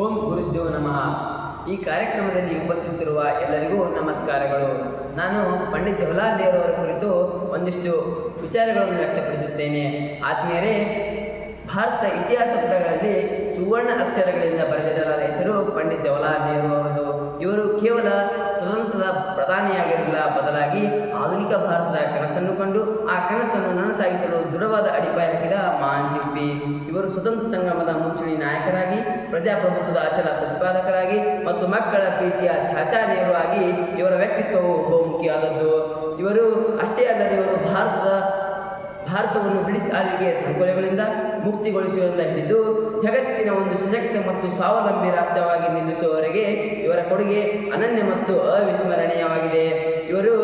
ಓಂ ಗುರುದ್ಯೋ ನಮಃ. ಈ ಕಾರ್ಯಕ್ರಮದಲ್ಲಿ ಉಪಸ್ಥಿತಿರುವ ಎಲ್ಲರಿಗೂ ನಮಸ್ಕಾರಗಳು. ನಾನು ಪಂಡಿತ್ ಜವಹರ್ಲಾಲ್ ನೆಹರು ಅವರ ಕುರಿತು ಒಂದಿಷ್ಟು ವಿಚಾರಗಳನ್ನು ವ್ಯಕ್ತಪಡಿಸುತ್ತೇನೆ. ಆತ್ಮೀಯರೇ ಭಾರತ ಇತಿಹಾಸ ಪುಟಗಳಲ್ಲಿ ಸುವರ್ಣ ಅಕ್ಷರಗಳಿಂದ ಬರೆದಿಡಲಾದ ಹೆಸರು ಪಂಡಿತ್ ಜವಹರ್ಲಾಲ್ ನೆಹರು ಅವರದು. ಇವರು ಕೇವಲ ಸ್ವತಂತ್ರದ ಪ್ರಧಾನಿಯಾಗಿರಲಿಲ್ಲ ಬದಲಾಗಿ ಆಧುನಿಕ ಭಾರತದ ಕನಸನ್ನು ಕಂಡು ಆ ಕನಸನ್ನು ನನಸಾಗಿಸಲು ದೃಢವಾದ ಅಡಿಪಾಯ ಹಾಕಿದ ಮಹಾನ್ ಶಿಲ್ಪಿ. ಇವರು ಸ್ವತಂತ್ರ ಸಂಗ್ರಾಮದ ಮುಂಚೂಣಿ ನಾಯಕರಾಗಿ ಪ್ರಜಾಪ್ರಭುತ್ವದ ಅಚಲ ಪ್ರತಿಪಾದಕರಾಗಿ ಮತ್ತು ಮಕ್ಕಳ ಪ್ರೀತಿಯ ಚಾಚಾರಿಯರು ಆಗಿ ಇವರ ವ್ಯಕ್ತಿತ್ವವು ಬಹುಮುಖಿಯಾದದ್ದು. ಇವರು ಅಷ್ಟೇ ಅಲ್ಲದೆ ಇವರು ಭಾರತದ ಭಾರತವನ್ನು ಬ್ರಿಟಿಷ್ ಆಳ್ವಿಕೆಯ ಸಂಕೋಲೆಗಳಿಂದ ಮುಕ್ತಿಗೊಳಿಸುವಂತ ಹಿಡಿದು ಜಗತ್ತಿನ ಒಂದು ಸಶಕ್ತ ಮತ್ತು ಸ್ವಾವಲಂಬಿ ರಾಷ್ಟ್ರವಾಗಿ ನಿಲ್ಲಿಸುವವರೆಗೆ ಇವರ ಕೊಡುಗೆ ಅನನ್ಯ ಮತ್ತು ಅವಿಸ್ಮರಣೀಯವಾಗಿದೆ. ಇವರು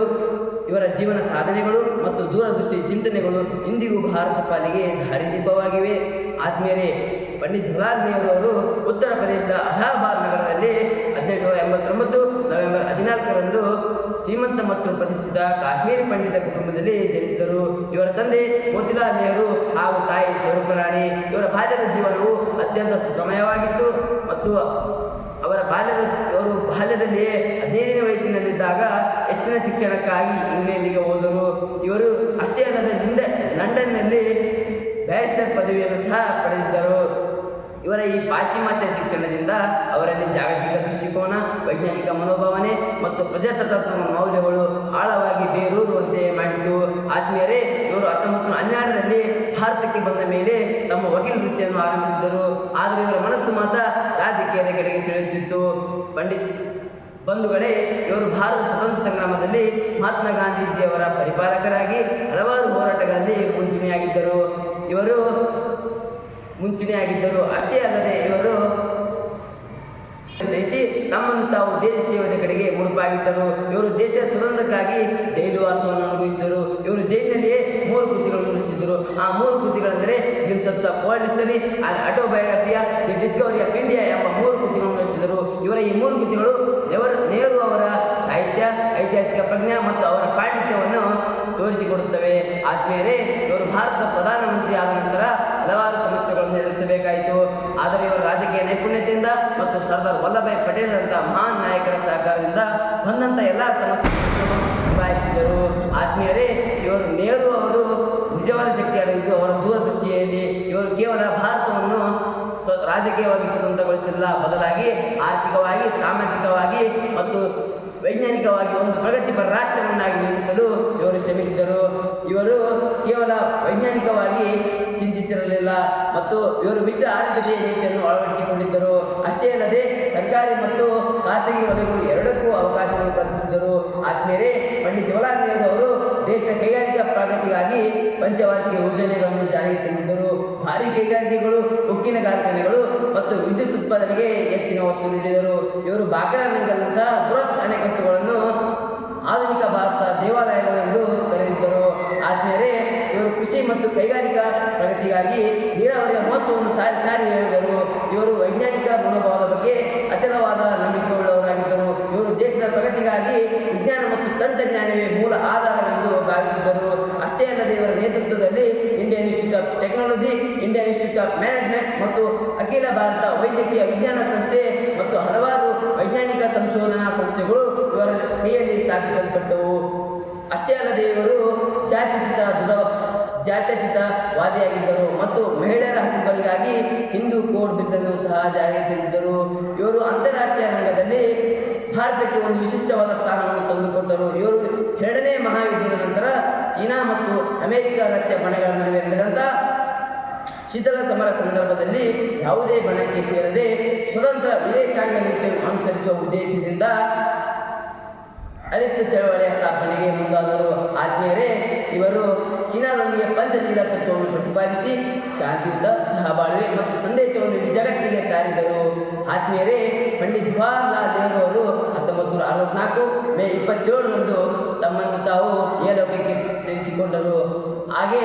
ಇವರ ಜೀವನ ಸಾಧನೆಗಳು ಮತ್ತು ದೂರದೃಷ್ಟಿ ಚಿಂತನೆಗಳು ಇಂದಿಗೂ ಭಾರತ ಪಾಲಿಗೆ ದಾರಿದೀಪವಾಗಿವೆ. ಆದ್ಮೇಲೆ ಪಂಡಿತ್ ಅವರು ಉತ್ತರ ಪ್ರದೇಶದ ಅಲಹಾಬಾದ್ ನಗರದಲ್ಲಿ ಹದಿನೆಂಟುನೂರ ಎಂಬತ್ತೊಂಬತ್ತು, ನವೆಂಬರ್ ಹದಿನಾಲ್ಕರಂದು ಶ್ರೀಮಂತ ಮತ್ತು ಪ್ರತಿಷ್ಠಿತ ಕಾಶ್ಮೀರಿ ಪಂಡಿತ ಕುಟುಂಬದಲ್ಲಿ ಜನಿಸಿದರು. ಇವರ ತಂದೆ ಮೋತಿಲಾಲ್ ನೆಹರು ಹಾಗೂ ತಾಯಿ ಸ್ವರೂಪರಾಣಿ ಇವರ ಬಾಲ್ಯದ ಜೀವನವು ಅತ್ಯಂತ ಸುಗಮಯವಾಗಿತ್ತು ಮತ್ತು ಅವರ ಬಾಲ್ಯದ ಅವರು ಬಾಲ್ಯದಲ್ಲಿಯೇ ಹದಿನೈದನೇ ವಯಸ್ಸಿನಲ್ಲಿದ್ದಾಗ ಹೆಚ್ಚಿನ ಶಿಕ್ಷಣಕ್ಕಾಗಿ ಇಂಗ್ಲೆಂಡಿಗೆ ಹೋದರು. ಇವರು ಅಷ್ಟೇ ಅಲ್ಲದೆ ಲಂಡನ್ನಲ್ಲಿ ಬ್ಯಾರಿಸ್ಟರ್ ಪದವಿಯನ್ನು ಸಹ ಪಡೆದಿದ್ದರು. ಇವರ ಈ ಪಾಶ್ಚಿಮಾತ್ಯ ಶಿಕ್ಷಣದಿಂದ ಅವರಲ್ಲಿ ಜಾಗತಿಕ ದೃಷ್ಟಿಕೋನ, ವೈಜ್ಞಾನಿಕ ಮನೋಭಾವನೆ ಮತ್ತು ಪ್ರಜಾಸತ್ತಾತ್ಮಕ ಮೌಲ್ಯಗಳು ಆಳವಾಗಿ ಬೇರೂರುವಂತೆ ಮಾಡಿತು ಆತ್ಮೀಯರೇ, ಇವರು ಹತ್ತೊಂಬತ್ತು ನೂರ ಹನ್ನೆರಡರಲ್ಲಿ ಭಾರತಕ್ಕೆ ಬಂದ ಮೇಲೆ ತಮ್ಮ ವಕೀಲ ವೃತ್ತಿಯನ್ನು ಆರಂಭಿಸಿದರು. ಆದರೆ ಇವರ ಮನಸ್ಸು ಮಾತ್ರ ರಾಜಕೀಯದ ಕಡೆಗೆ ಸೆಳೆಯುತ್ತಿತ್ತು. ಪಂಡಿತ್ ಬಂಧುಗಳೇ, ಇವರು ಭಾರತ ಸ್ವತಂತ್ರ ಸಂಗ್ರಾಮದಲ್ಲಿ ಮಹಾತ್ಮ ಗಾಂಧೀಜಿಯವರ ಪರಿಪಾಲಕರಾಗಿ ಹಲವಾರು ಹೋರಾಟಗಳಲ್ಲಿ ಮುಂಚೂಣಿಯಾಗಿದ್ದರು. ಇವರು ಮುಂಚೂಣಿಯಾಗಿದ್ದರು ಅಷ್ಟೇ ಅಲ್ಲದೆ ಇವರು ಜಯಿಸಿ ತಮ್ಮನ್ನು ತಾವು ದೇಶ ಸೇವೆಯ ಕಡೆಗೆ ಮುಡುಪಾಗಿಟ್ಟರು. ಇವರು ದೇಶದ ಸ್ವತಂತ್ರಕ್ಕಾಗಿ ಜೈಲು ವಾಸವನ್ನು ಅನುಭವಿಸಿದರು. ಇವರು ಜೈಲಿನಲ್ಲಿಯೇ ಮೂರು ಕೃತಿಗಳನ್ನು ನಡೆಸಿದರು ಆ ಮೂರು ಕೃತಿಗಳೆಂದರೆ ಫಿಲ್ಮ್ಸ್ ಆಫ್ ವರ್ಲ್ಡ್ ಹಿಸ್ಟರಿ ಆಟೋಬಯೋಗ್ರಫಿಯ ದಿ ಡಿಸ್ಕವರಿ ಆಫ್ ಇಂಡಿಯಾ ಎಂಬ ಮೂರು ಕೃತಿಗಳನ್ನು ನಡೆಸಿದರು ಇವರ ಈ ಮೂರು ಕೃತಿಗಳು ನೆವರು, ನೆಹರು ಅವರ ಸಾಹಿತ್ಯ ಐತಿಹಾಸಿಕ ಪ್ರಜ್ಞೆ ಮತ್ತು ಅವರ ಪಾಂಡಿತ್ಯವನ್ನು ತೋರಿಸಿಕೊಡುತ್ತವೆ. ಆದ್ಮೇಲೆ ಇವರು ಭಾರತದ ಪ್ರಧಾನಮಂತ್ರಿ ಆದ ನಂತರ ಹಲವಾರು ಸಮಸ್ಯೆಗಳನ್ನು ಎದುರಿಸಬೇಕಾಯಿತು. ಆದರೆ ಇವರು ರಾಜಕೀಯ ನೈಪುಣ್ಯತೆಯಿಂದ ಮತ್ತು ಸರ್ದಾರ್ ವಲ್ಲಭಾಯ್ ಅಂತ ಮಹಾನ್ ನಾಯಕರ ಸಹಕಾರದಿಂದ ಬಂದಂಥ ಎಲ್ಲ ಸಮಸ್ಯೆಗಳನ್ನು ನಿಭಾಯಿಸಿದರು. ಆದ್ಮೇಲೆ ಇವರು ನೆಹರು ಅವರು ನಿಜವಾದ ಶಕ್ತಿಯಾಗಿದ್ದು ಅವರ ದೂರದೃಷ್ಟಿಯಲ್ಲಿ ಇವರು ಕೇವಲ ಭಾರತವನ್ನು ರಾಜಕೀಯವಾಗಿ ಸ್ವತಂತ್ರಗೊಳಿಸಿಲ್ಲ. ಬದಲಾಗಿ ಆರ್ಥಿಕವಾಗಿ, ಸಾಮಾಜಿಕವಾಗಿ ಮತ್ತು ವೈಜ್ಞಾನಿಕವಾಗಿ ಒಂದು ಪ್ರಗತಿಪರ ರಾಷ್ಟ್ರವನ್ನಾಗಿ ನಿರ್ಮಿಸಲು ಇವರು ಶ್ರಮಿಸಿದರು. ಇವರು ಕೇವಲ ವೈಜ್ಞಾನಿಕವಾಗಿ ಚಿಂತಿಸಿರಲಿಲ್ಲ ಮತ್ತು ಇವರು ವಿಶ್ವ ಆರೋಗ್ಯ ನೀತಿಯನ್ನು ಅಳವಡಿಸಿಕೊಂಡಿದ್ದರು. ಅಷ್ಟೇ ಅಲ್ಲದೆ ಸರ್ಕಾರಿ ಮತ್ತು ಖಾಸಗಿ ವಲಯಗಳು ಎರಡಕ್ಕೂ ಅವಕಾಶವನ್ನು ಕಲ್ಪಿಸಿದರು. ಆದ್ಮೇಲೆ ಪಂಡಿತ್ ಜವಾಹರ್ಲಾಲ್ ನೆಹರು ಅವರು ದೇಶದ ಕೈಗಾರಿಕಾ ಪ್ರಗತಿಗಾಗಿ ಪಂಚವಾರ್ಷಿಕ ಯೋಜನೆಗಳನ್ನು ಜಾರಿಗೆ ತಂದಿದ್ದರು. ಭಾರಿ ಕೈಗಾರಿಕೆಗಳು, ಉಕ್ಕಿನ ಕಾರ್ಖಾನೆಗಳು ಮತ್ತು ವಿದ್ಯುತ್ ಉತ್ಪಾದನೆಗೆ ಹೆಚ್ಚಿನ ಒತ್ತು ನೀಡಿದರು. ಇವರು ಬಾಕ್ರಾನಂಗಲ್ನಂತಹ ಬೃಹತ್ ಅಣೆಕಟ್ಟುಗಳನ್ನು ಆಧುನಿಕ ಭಾರತ ದೇವಾಲಯಗಳೆಂದು ಕರೆದಿದ್ದರು. ಆದ್ಮೇಲೆ ಇವರು ಕೃಷಿ ಮತ್ತು ಕೈಗಾರಿಕಾ ಪ್ರಗತಿಗಾಗಿ ನೀರಾವರಿಯ ಮಹತ್ವವನ್ನು ಸಾರಿ ಸಾರಿ ಹೇಳಿದರು. ಇವರು ವೈಜ್ಞಾನಿಕ ಮನೋಭಾವದ ಬಗ್ಗೆ ಅಚಲವಾದ ನಂಬಿಕೆಯುಳ್ಳವರಾಗಿದ್ದರು. ಇವರು ದೇಶದ ಪ್ರಗತಿಗಾಗಿ ವಿಜ್ಞಾನ ಮತ್ತು ತಂತ್ರಜ್ಞಾನವೇ ಮೂಲ ಆಧಾರವೆಂದು ಭಾವಿಸಿದ್ದರು. ಅಷ್ಟೇ ಅಲ್ಲದೆ ಇವರ ನೇತೃತ್ವದಲ್ಲಿ Indian institute of technology Indian institute of management ಮತ್ತು ಅಖಿಲ ಭಾರತ ವೈದ್ಯಕೀಯ ವಿಜ್ಞಾನ ಸಂಸ್ಥೆ ಮತ್ತು ಹಲವಾರು ವೈಜ್ಞಾನಿಕ ಸಂಶೋಧನಾ ಸಂಸ್ಥೆಗಳು ಇವರ ಕೈಯಲ್ಲಿ ಸ್ಥಾಪಿಸಲ್ಪಟ್ಟವು. ಅಷ್ಟೇ ಅಲ್ಲದೆ ಇವರು ಜಾತ್ಯತೀತ ದೃಢ ಜಾತ್ಯತೀತ ವಾದಿಯಾಗಿದ್ದರು ಮತ್ತು ಮಹಿಳೆಯರ ಹಕ್ಕುಗಳಿಗಾಗಿ ಹಿಂದೂ ಕೋಡ್ ಬಿಲ್ಲನ್ನು ಸಹ ಜಾರಿಗೆ ತಂದಿದ್ದರು. ಇವರು ಅಂತಾರಾಷ್ಟ್ರೀಯ ರಂಗದಲ್ಲಿ ಭಾರತಕ್ಕೆ ಒಂದು ವಿಶಿಷ್ಟವಾದ ಸ್ಥಾನವನ್ನು ತಂದುಕೊಟ್ಟರು. ಇವರು ಎರಡನೇ ಮಹಾಯುದ್ಧದ ನಂತರ ಚೀನಾ ಮತ್ತು ಅಮೆರಿಕ ರಷ್ಯಾ ಬಣಗಳ ನಡುವೆ ನಡೆದಂಥ ಶೀತಲ ಸಮರ ಸಂದರ್ಭದಲ್ಲಿ ಯಾವುದೇ ಬಣಕ್ಕೆ ಸೇರದೆ ಸ್ವತಂತ್ರ ವಿದೇಶಾಂಗ ನೀತಿಯನ್ನು ಅನುಸರಿಸುವ ಉದ್ದೇಶದಿಂದ ಅಲಿಪ್ತ ಚಳವಳಿಯ ಸ್ಥಾಪನೆಗೆ ಮುಂದಾದರು. ಆದ್ಮೇಲೆ ಇವರು ಚೀನಾದೊಂದಿಗೆ ಪಂಚಶೀಲ ತತ್ವವನ್ನು ಪ್ರತಿಪಾದಿಸಿ ಶಾಂತಿಯುತ, ಸಹಬಾಳ್ವೆ ಮತ್ತು ಸಂದೇಶವನ್ನು ಜಗತ್ತಿಗೆ ಸಾರಿದರು. ಆದ್ಮೇಲೆ ಪಂಡಿತ್ ಜವಾಹರ್ಲಾಲ್ ನೆಹರು ಅವರು ಹತ್ತೊಂಬತ್ತು ನೂರ ಅರವತ್ನಾಲ್ಕು ಮೇ ಇಪ್ಪತ್ತೇಳರಂದು ತಮ್ಮನ್ನು ತಾವು ಏಲೋಕಕ್ಕೆ ತಿಳಿಸಿಕೊಂಡರು ಹಾಗೆ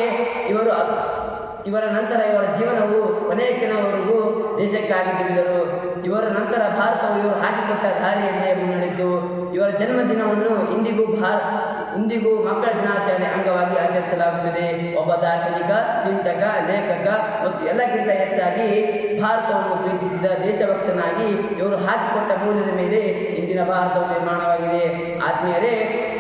ಇವರು ಇವರ ನಂತರ ಇವರ ಜೀವನವು ಕೊನೆಯ ಕ್ಷಣವರೆಗೂ ದೇಶಕ್ಕಾಗಿ ದುಡಿದರು ಇವರ ನಂತರ ಭಾರತವು ಇವರು ಹಾಕಿಕೊಟ್ಟ ದಾರಿಯಲ್ಲೇ ಮುನ್ನಡೆದು ಇವರ ಜನ್ಮದಿನವನ್ನು ಇಂದಿಗೂ ಭಾರ, ಇಂದಿಗೂ ಮಕ್ಕಳ ದಿನಾಚರಣೆ ಅಂಗವಾಗಿ ಆಚರಿಸಲಾಗುತ್ತದೆ. ಒಬ್ಬ ದಾರ್ಶನಿಕ, ಚಿಂತಕ, ಲೇಖಕ ಮತ್ತು ಎಲ್ಲಕ್ಕಿಂತ ಹೆಚ್ಚಾಗಿ ಭಾರತವನ್ನು ಪ್ರೀತಿಸಿದ ದೇಶಭಕ್ತನಾಗಿ ಇವರು ಹಾಕಿಕೊಟ್ಟ ಮೂಲದ ಮೇಲೆ ಇಂದಿನ ಭಾರತವು ನಿರ್ಮಾಣವಾಗಿದೆ. ಆತ್ಮೀಯರೇ,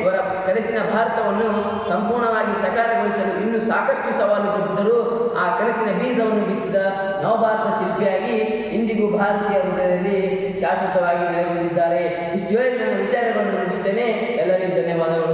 ಇವರ ಕನಸಿನ ಭಾರತವನ್ನು ಸಂಪೂರ್ಣವಾಗಿ ಸಕಾರಗೊಳಿಸಲು ಇನ್ನೂ ಸಾಕಷ್ಟು ಸವಾಲುಗಳಿದ್ದರೂ ಆ ಕನಸಿನ ಬೀಜವನ್ನು ಬಿತ್ತಿದ ನವಭಾರತ ಶಿಲ್ಪಿಯಾಗಿ ಇಂದಿಗೂ ಭಾರತೀಯ ಹೃದಯದಲ್ಲಿ ಶಾಶ್ವತವಾಗಿ ನೆಲೆಗೊಂಡಿದ್ದಾರೆ. ಇಷ್ಟು ಹೇಳಿ ನನ್ನ ವಿಚಾರಗಳನ್ನು ಮುಗಿಸ್ತೇನೆ. ಎಲ್ಲರಿಗೂ ಧನ್ಯವಾದಗಳು.